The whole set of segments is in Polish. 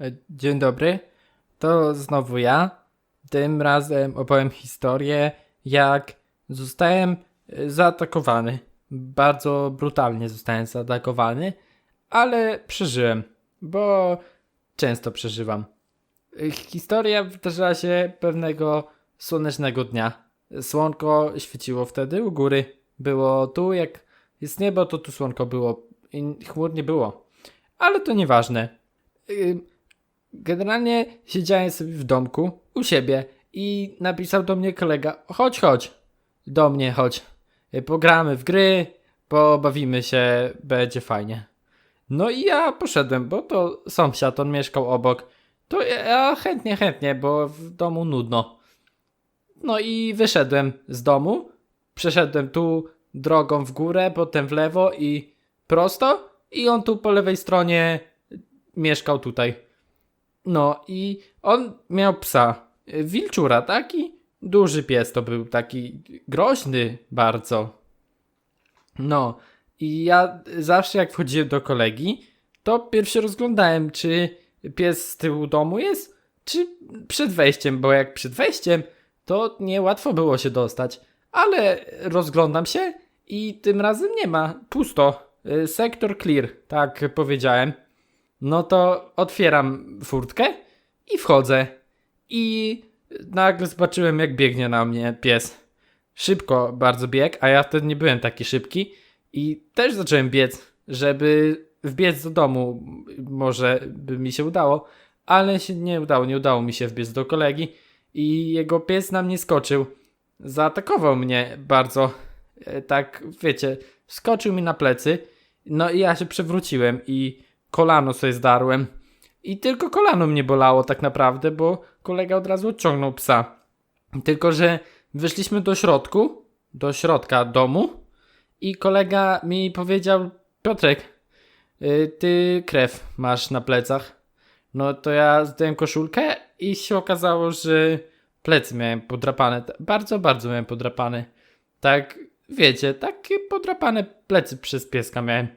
E, Dzień dobry, to znowu ja. Tym razem opowiem historię, jak zostałem e, zaatakowany. Bardzo brutalnie zostałem zaatakowany, ale przeżyłem, bo często przeżywam. E, Historia wydarzyła się pewnego słonecznego dnia. Słonko świeciło wtedy u góry. Było tu, jak jest niebo, to tu słonko było. I chmur nie było. Ale to nieważne. Generalnie siedziałem sobie w domku u siebie i napisał do mnie kolega: chodź, chodź, do mnie chodź. Y, Pogramy w gry, pobawimy się, będzie fajnie. No i ja poszedłem, bo to sąsiad, on mieszkał obok. To ja chętnie, chętnie, bo w domu nudno. No i wyszedłem z domu, przeszedłem tu drogą w górę, potem w lewo i prosto i on tu po lewej stronie mieszkał tutaj. No i on miał psa. Wilczura, taki duży pies to był, taki groźny bardzo. No i ja zawsze jak wchodziłem do kolegi, to pierwszy rozglądałem, czy pies z tyłu domu jest, czy przed wejściem, bo jak przed wejściem, to niełatwo było się dostać. Ale rozglądam się i tym razem nie ma, pusto. Y, Sektor clear, tak powiedziałem. No to otwieram furtkę i wchodzę. I nagle zobaczyłem, jak biegnie na mnie pies. Szybko bardzo biegł, a ja wtedy nie byłem taki szybki. I też zacząłem biec, żeby wbiec do domu. Może by mi się udało, ale się nie udało. Nie udało mi się wbiec do kolegi. I jego pies na mnie skoczył. Zaatakował mnie bardzo. E, Tak, wiecie, skoczył mi na plecy. No i ja się przewróciłem i kolano sobie zdarłem. I tylko kolano mnie bolało tak naprawdę, bo kolega od razu odciągnął psa. Tylko, że wyszliśmy do środku, do środka domu i kolega mi powiedział, Piotrek, y, ty krew masz na plecach. No to ja zdjąłem koszulkę i się okazało, że plecy miałem podrapane. Bardzo, bardzo miałem podrapane. Tak, wiecie, takie podrapane plecy przez pieska miałem.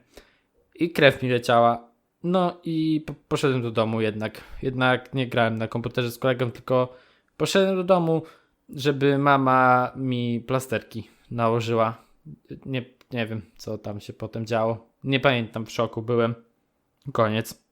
I krew mi leciała. No i po- poszedłem do domu jednak. Jednak nie grałem na komputerze z kolegą, tylko poszedłem do domu, żeby mama mi plasterki nałożyła. Nie, nie wiem, co tam się potem działo. Nie pamiętam, w szoku byłem. Koniec.